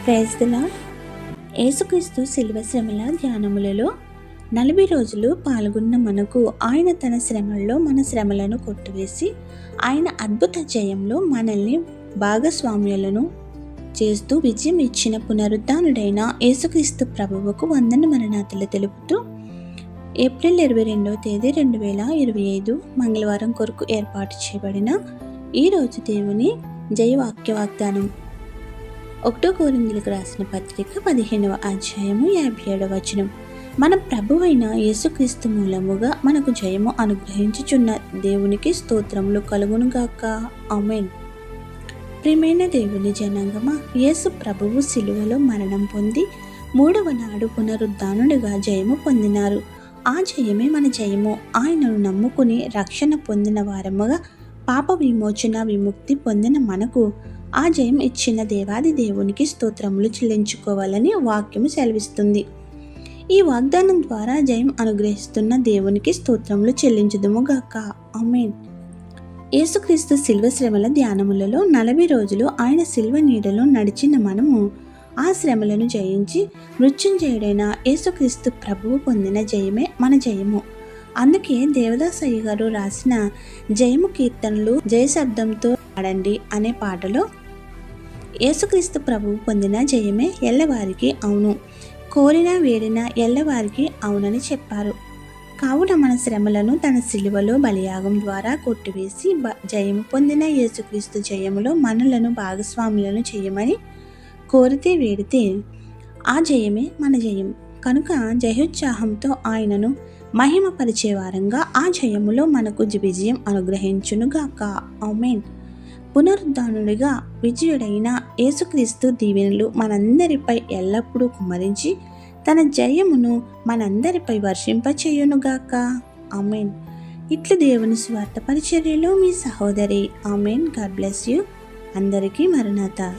ప్రైజ్లా యేసుక్రీస్తు శిల్వ శ్రమల ధ్యానములలో నలభై రోజులు పాల్గొన్న మనకు ఆయన తన శ్రమల్లో మన శ్రమలను కొట్టివేసి ఆయన అద్భుత జయంలో మనల్ని భాగస్వామ్యులను చేస్తూ విజయం ఇచ్చిన పునరుద్ధానుడైన యేసుక్రీస్తు ప్రభువుకు వందన మరణాతలు తెలుపుతూ ఏప్రిల్ ఇరవై రెండవ తేదీ రెండు వేల ఇరవై ఐదు మంగళవారం కొరకు ఏర్పాటు చేయబడిన ఈరోజు దేవుని జయవాక్య వాగ్దానం ఒకటో కోరిందులకు రాసిన పత్రిక పదిహేనవ అధ్యాయము యాభై ఏడవ వచనం. మన ప్రభు అయిన యేసుక్రీస్తు మూలముగా మనకు జయము అనుగ్రహించుచున్న దేవునికి స్తోత్రములు కలుగునుగాక అమెన్ ప్రియమైన దేవుని జనాంగమా యేసు ప్రభువు సిలువలో మరణం పొంది మూడవ నాడు పునరుద్ధానుడిగా జయము పొందినారు. ఆ జయమే మన జయము. ఆయనను నమ్ముకుని రక్షణ పొందిన వారముగా పాప విమోచన విముక్తి పొందిన మనకు ఆ జయం ఇచ్చిన దేవాది దేవునికి స్తోత్రములు చెల్లించుకోవాలని వాక్యము సెలవిస్తుంది. ఈ వాగ్దానం ద్వారా జయం అనుగ్రహిస్తున్న దేవునికి స్తోత్రములు చెల్లించుదుము గాక. అమేన్ యేసుక్రీస్తు శిల్వ శ్రమల ధ్యానములలో నలభై రోజులు ఆయన శిల్వ నీడలో నడిచిన మనము ఆ శ్రమలను జయించి మృత్యుంజయుడైన యేసుక్రీస్తు ప్రభువు పొందిన జయమే మన జయము. అందుకే దేవదాసయ్య గారు రాసిన జయము కీర్తనలు జయశబ్దంతో ఆడండి అనే పాటలో యేసుక్రీస్తు ప్రభువు పొందిన జయమే ఎల్లవారికి అవును. కోరిన వేడిన ఎల్లవారికి అవునని చెప్పారు. కావున మన శ్రమలను తన శిలువలో బలియాగం ద్వారా కొట్టివేసి బ జయము పొందిన యేసుక్రీస్తు జయములో మనలను భాగస్వాములను చేయమని కోరితే వేడితే ఆ జయమే మన జయం. కనుక జయోత్సాహంతో ఆయనను మహిమపరిచే వారంగా ఆ జయములో మనకు విజయం అనుగ్రహించునుగాక. ఆమెన్. పునరుద్ధానుడిగా విజయుడైన యేసుక్రీస్తు దీవెనలు మనందరిపై ఎల్లప్పుడూ కుమరించి తన జయమును మనందరిపై వర్షింపచేయునుగాక. ఆమెన్. ఇట్లు దేవుని స్వార్థ పరిచర్యలో మీ సహోదరి ఆమెన్. God bless you. అందరికీ మరణాత.